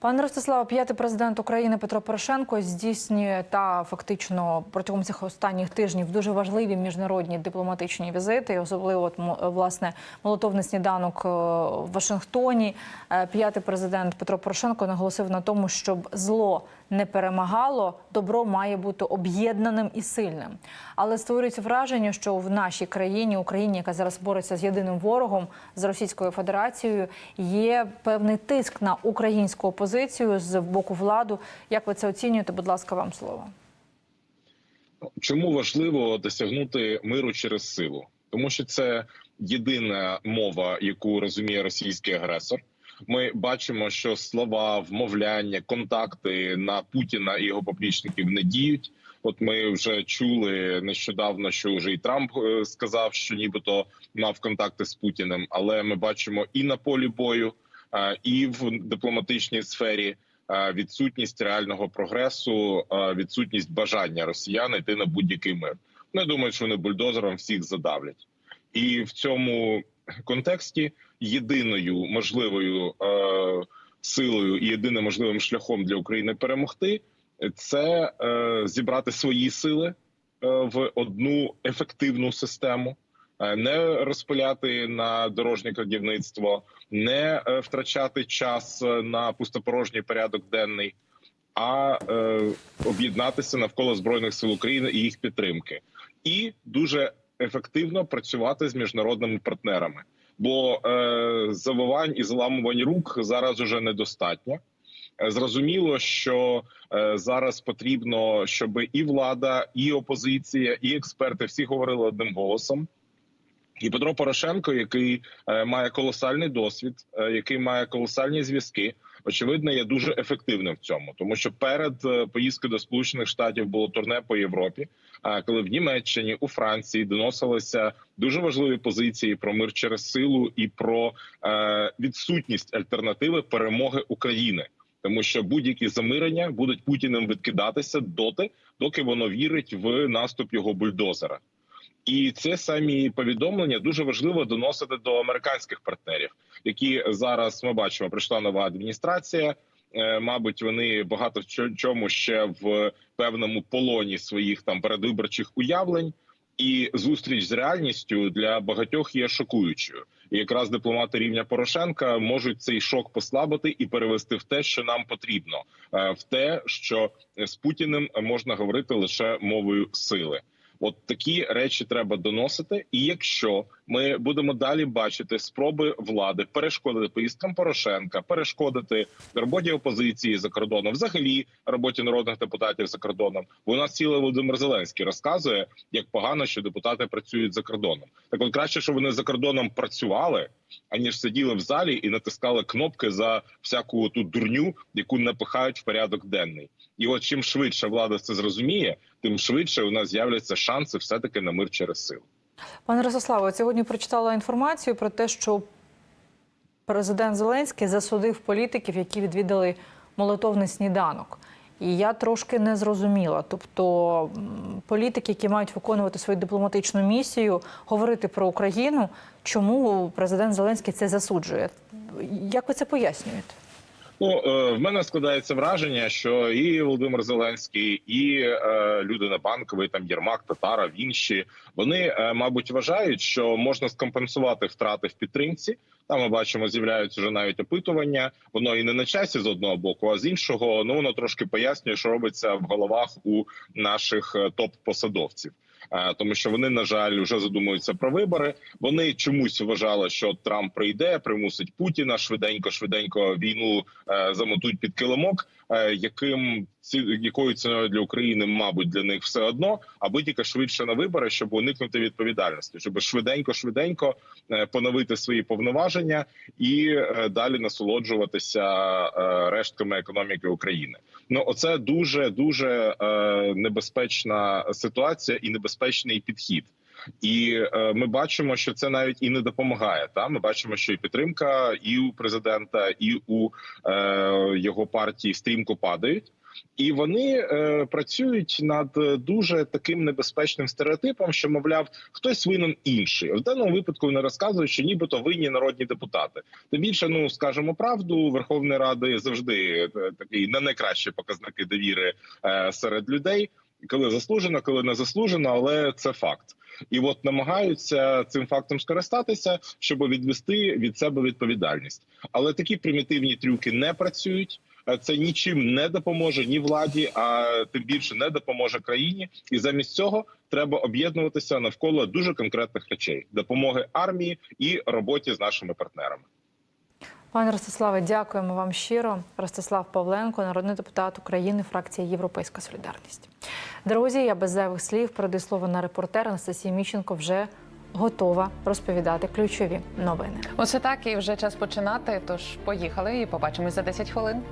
Пане Ростиславе, п'ятий президент України Петро Порошенко здійснює та фактично протягом цих останніх тижнів дуже важливі міжнародні дипломатичні візити, особливо власне молотовний сніданок е, в Вашингтоні. Е, П'ятий президент Петро Порошенко наголосив на тому, щоб зло не перемагало, добро має бути об'єднаним і сильним. Але створюється враження, що в нашій країні, Україні, яка зараз бореться з єдиним ворогом з Російською Федерацією, є певний тиск на українську опозицію з боку влади. Як ви це оцінюєте? Будь ласка, вам слово. Чому важливо досягнути миру через силу? Тому що це єдина мова, яку розуміє російський агресор. Ми бачимо, що слова, вмовляння, контакти на Путіна і його поплічників не діють. От ми вже чули нещодавно, що вже і Трамп е, сказав, що нібито мав контакти з Путіним. Але ми бачимо і на полі бою, е, і в дипломатичній сфері е, відсутність реального прогресу, відсутність бажання росіян йти на будь-який мир. Не думаю, що вони бульдозером всіх задавлять, і в цьому контексті єдиною можливою е, силою і єдиним можливим шляхом для України перемогти це е, зібрати свої сили е, в одну ефективну систему. е, Не розпиляти на дорожнє крадівництво, не е, втрачати час на пустопорожній порядок денний, а е, об'єднатися навколо збройних сил України і їх підтримки, і дуже ефективно працювати з міжнародними партнерами. Бо е, завивань і заламувань рук зараз уже недостатньо. Е, Зрозуміло, що е, зараз потрібно, щоб і влада, і опозиція, і експерти всі говорили одним голосом. І Петро Порошенко, який е, має колосальний досвід, е, який має колосальні зв'язки, очевидно, є дуже ефективним в цьому, тому що перед е, поїздкою до Сполучених Штатів було турне по Європі. А коли в Німеччині у Франції доносилися дуже важливі позиції про мир через силу і про е, відсутність альтернативи перемоги України. Тому що будь-які замирення будуть путіним відкидатися доти, доки воно вірить в наступ його бульдозера. І це самі повідомлення дуже важливо доносити до американських партнерів, які зараз ми бачимо, прийшла нова адміністрація. Е, Мабуть, вони багато в чому ще в певному полоні своїх там передвиборчих уявлень, і зустріч з реальністю для багатьох є шокуючою. І якраз дипломати рівня Порошенка можуть цей шок послабити і перевести в те, що нам потрібно, е, в те, що з Путіним можна говорити лише мовою сили. От такі речі треба доносити. І якщо ми будемо далі бачити спроби влади перешкодити поїздкам Порошенка, перешкодити роботі опозиції за кордоном, взагалі роботі народних депутатів за кордоном, бо у нас цілий Володимир Зеленський розказує, як погано, що депутати працюють за кордоном. Так от краще, щоб вони за кордоном працювали, аніж сиділи в залі і натискали кнопки за всяку ту дурню, яку напихають в порядок денний. І от чим швидше влада це зрозуміє, тим швидше у нас з'являться шанси все таки на мир через силу. Пане Ростиславе, сьогодні прочитала інформацію про те, що президент Зеленський засудив політиків, які відвідали молотовний сніданок. І я трошки не зрозуміла. Тобто політики, які мають виконувати свою дипломатичну місію, говорити про Україну, чому президент Зеленський це засуджує? Як ви це пояснюєте? Ну е, в мене складається враження, що і Володимир Зеленський, і е, люди на банковий, там Єрмак, Татара, інші вони, е, мабуть, вважають, що можна скомпенсувати втрати в підтримці. Там ми бачимо, з'являються вже навіть опитування. Воно і не на часі з одного боку, а з іншого, ну воно трошки пояснює, що робиться в головах у наших е, топ-посадовців. Е, Тому що вони, на жаль, вже задумуються про вибори. Вони чомусь вважали, що Трамп прийде, примусить Путіна швиденько, швиденько війну е, замотуть під килимок, е, яким якою ціною для України, мабуть, для них все одно, аби тільки швидше на вибори, щоб уникнути відповідальності, щоб швиденько, швиденько поновити свої повноваження і далі насолоджуватися рештками економіки України. Ну, оце дуже дуже е, небезпечна ситуація і небезпечний підхід. І е, ми бачимо, що це навіть і не допомагає. Та ми бачимо, що і підтримка і у президента, і у е, його партії стрімко падають. І вони е, працюють над дуже таким небезпечним стереотипом, що мовляв, хтось винен інший. В даному випадку вони розказують, що нібито винні народні депутати. Тим більше, ну скажемо правду, Верховної Ради завжди е, такий не найкращі показники довіри е, серед людей, коли заслужено, коли не заслужено, але це факт. І от намагаються цим фактом скористатися, щоб відвести від себе відповідальність. Але такі примітивні трюки не працюють. Е, Це нічим не допоможе ні владі, а тим більше не допоможе країні. І замість цього треба об'єднуватися навколо дуже конкретних речей: допомоги армії і роботі з нашими партнерами. Пане Ростиславе, дякуємо вам щиро. Ростислав Павленко, народний депутат України, фракція Європейська Солідарність. Друзі, я без зайвих слів передаю слово на репортера Анастасії Міщенко вже готова розповідати ключові новини. Оце так і вже час починати. Тож поїхали і побачимось за 10 хвилин.